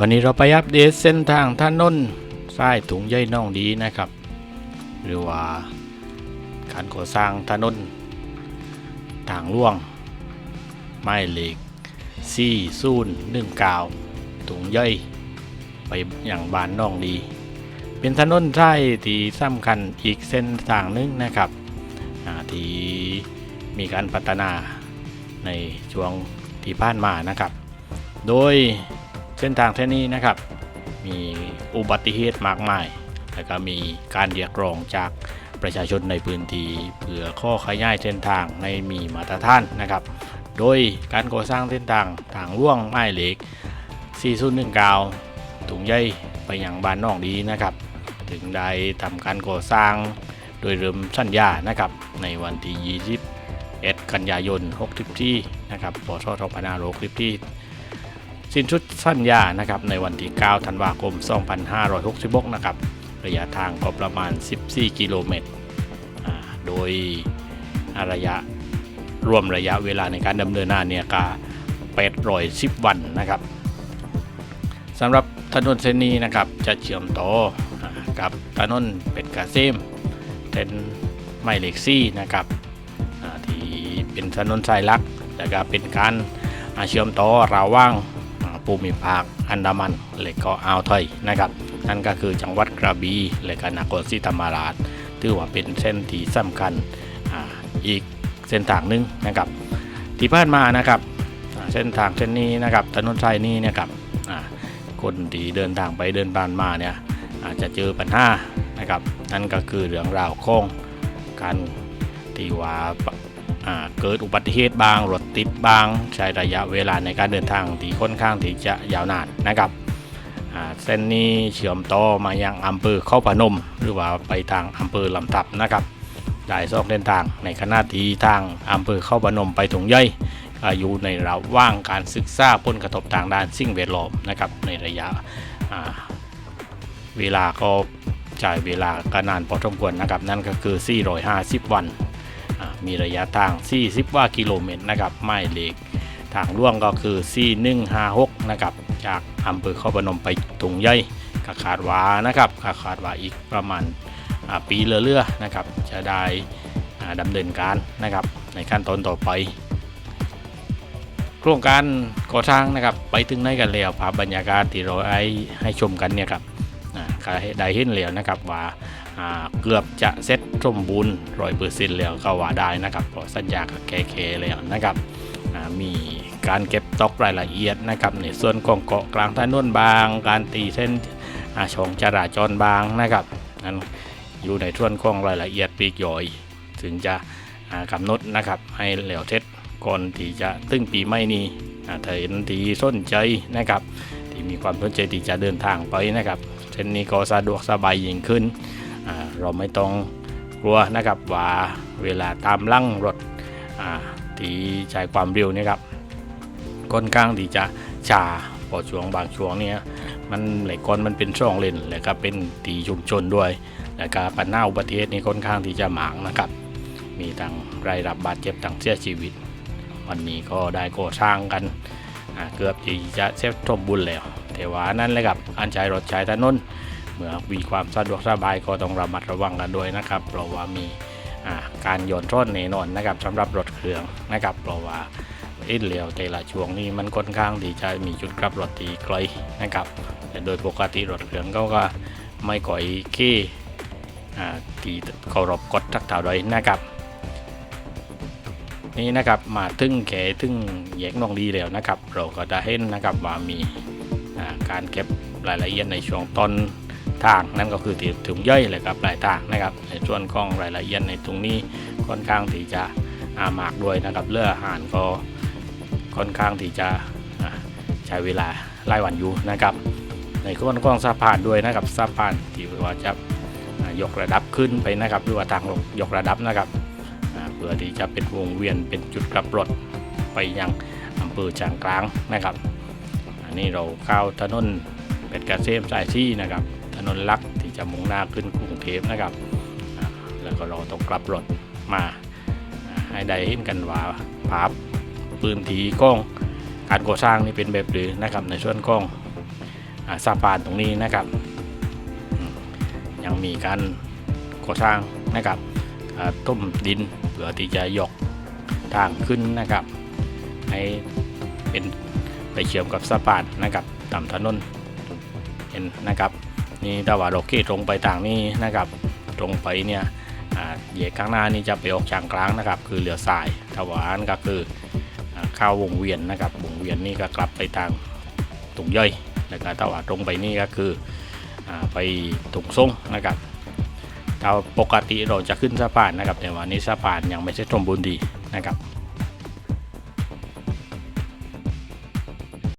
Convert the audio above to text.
วันนี้เราไปอัปเดตเส้นทางถนนสายถุงใยน่องดีนะครับ หรือว่าการก่อสร้างถนนทางล่วง ไม้เหล็กซี่ซูนหนึ่งกาวถุงใยไปอย่างบานน่องดี เป็นถนนสายที่สำคัญอีกเส้นทางหนึงนะครับที่มีการพัฒนาในช่วงที่ผ่านมานะครับ โดย เส้นทางเส้นนี้นะครับ มีอุบัติเหตุมากมาย แล้วก็มีการเรียกร้องจากประชาชนในพื้นที่เพื่อข้อขยายเส้นทางในมีมาตรฐานนะครับ โดยการก่อสร้างเส้นทางทางล่วงไม้เหล็ก4019ถุงใยไปยังบ้านนอกดีนะครับ ถึงได้ทำการก่อสร้างโดยเริ่มสัญญานะครับ ในวันที่ 21 กันยายน60ที่นะครับ ปศ2560ที่ สิ้นสุดสัญญานะครับในวันที่ 9 ธันวาคม 2566 นะครับ ระยะทางก็ประมาณ 14 กิโลเมตร โดยระยะรวมระยะเวลาในการดำเนินงานเนี่ยก็810 วันนะครับสำหรับถนนเส้นนี้นะครับจะเชื่อมต่อกับถนนเป็ดกาเซมเส้นไมเล็กซี่นะครับที่เป็นถนนสายลัก แล้วก็เป็นการเชื่อมต่อระหว่าง ภูมิภาคอันดามันและก็อ่าวไทยนะครับ นั่นก็คือจังหวัดกระบี่และก็นครศรีธรรมราชถือว่าเป็นเส้นที่สำคัญออีกเส้นทางหนึ่งนะครับที่ผ่านมานะครับเส้นทางเส้นนี้นะครับถนนสายนี้นะครับคนที่เดินทางไปเดินผ่านมาเนี่ยอาจจะเจอปัญหานะครับนั่นก็คือเรื่องราวของการที่ว่า เกิดอุบัติเหตุบางรถติดบาง ใช้ระยะเวลาในการเดินทางที่ค่อนข้างที่จะยาวนานนะครับเส้นนี้เชื่อมต่อมายังอำเภอเข้าพนม หรือว่าไปทางอำเภอลำทับนะครับได้สองเส้นทางในขณะที่ทางอำเภอเข้าพนมไปถุงย่อยอยู่ในระหว่างการศึกษาผลกระทบทางด้านสิ่งแวดล้อมนะครับในระยะเวลาก็จ่ายเวลาก็นานพอสมควรนะครับ นั่นก็คือ 450 วันอ่า มีระยะทาง 40ว่ากิโลเมตรนะครับไม้เหล็กทางล่วงก็คือ 4156 นะครับ จากอำเภอข้าพนมไปตุงใหญ่กขาดว่านะครับกขาดว่าอีกประมาณปีเรื่อๆนะครับ จะได้ดำเนินการนะครับ ในขั้นตอนต่อไป โครงการก่อสร้างนะครับ ไปถึงไหนกันแล้วภาพบรรยากาศที่เราให้ให้ชมกันเนี่ยครับก็ได้เห็นแล้วนะครับว่า เกือบจะเซ็ตสมบูรณ์ร้อยเปอร์เซ็นต์แล้วก็ว่าได้นะครับเพราะสัญญากับแกเคแล้วนะครับมีการเก็บตอกรายละเอียดนะครับในส่วนของเกาะกลางถนนบาง การตีเส้นช่องจราจรบางนะครับนั้นอยู่ในส่วนของรายละเอียดปีกย่อยถึงจะกำหนดนะครับให้แล้วเสร็จก่อนที่จะตึ้งปีใหม่นี้ถ้าเห็นที่สนใจนะครับ ที่มีความสนใจที่จะเดินทางไปนะครับเส้นนี้ก็สะดวกสบายยิ่งขึ้น เราไม่ต้องกลัวนะครับว่าเวลาตามลั่งรถอ่าที่ใช้ความเร็วเนะครับค่อนข้างที่จะช้าพอช่วงบางช่วงเนี้ยมันไหลก้อนมันเป็นช่องเลนแล้วก็เป็นตีชุมชนด้วย แล้วก็ปัญหาอุบัติเหตุนี่ค่อนข้างที่จะหมากนะครับ มีทั้งรายรับบาดเจ็บทั้งเสียชีวิต วันนี้ก็ได้ก่อสร้างกันเกือบที่จะเสร็จสมบูรณ์แล้วแต่ว่านั่นเลยครับการใช้รถใช้ถนน เมื่อมีความสะดวกสบายก็ต้องระมัดระวังกันด้วยนะครับ เพราะว่ามีการโยนร่นแน่นอนนะครับสำหรับรถเครื่องนะครับ เพราะว่าอ็นเหลียวแต่ละช่วงนี้มันค่อนข้างที่จะมีจุดกลับรถที่ไกลนะครับ แต่โดยปกติรถเครื่องเขาก็ไม่ก่อยขี้อ่าที่เคารพกฎทักเท่าใดนะครับนี่นะครับมาถึงแขถึงแยกนองดีแล้วนะครับ เราก็จะเห็นนะครับว่ามีการเก็บรายละเอียดในช่วงต้น ทาง นั่นก็คือที่ถุงย่อยเลยครับปลายทางนะครับ ในส่วนของรายละเอียดในตรงนี้ค่อนข้างที่จะอามากด้วยนะครับเลืออาหารก็ค่อนข้างที่จะใช้เวลาไล่วันอยู่นะครับ ในส่วนของสะพานด้วยนะครับสะพานที่ว่าจะยกระดับขึ้นไปนะครับหรือว่าทางลงยกระดับนะครับเพื่อที่จะเป็นวงเวียนเป็นจุดกลับรถไปยังอำเภอจางกลางนะครับ อันนี้เราเข้าถนนเป็ดกระเซมสายที่นะครับ นนลักที่จะมุ่งหน้าขึ้นกรุงเทพนะครับ แล้วก็เราต้องกลับรถมาให้ได้เห็นกันว่าภาพพื้นที่กล้องการก่อสร้างนี่เป็นแบบหรือนะครับในส่วนกล้องสะพานตรงนี้นะครับ ยังมีการก่อสร้างนะครับต้มดินเพื่อที่จะยกทางขึ้นนะครับ ให้เป็นไปเชื่อมกับสะพานนะครับตามถนนเห็นนะครับ นี่ถ้าว่าเราเกตรงไปทางนี้นะครับ ตรงไปเนี่ยอ่าเหยียกข้างหน้านี่จะไปออกช่างกลางนะครับ คือเหลี้ยวซ้ายถ้าว่าอันก็คือเข้าวงเวียนนะครับวงเวียนนี่ก็กลับไปทางตรงย่อยแล้วก็ถ้าว่าตรงไปนี่ก็คืออไปตรงส่งนะครับถ้าปกติเราจะขึ้นสะพานนะครับ แต่ว่านี้สะพานยังไม่ใช่สมบูรณ์ดีนะครับ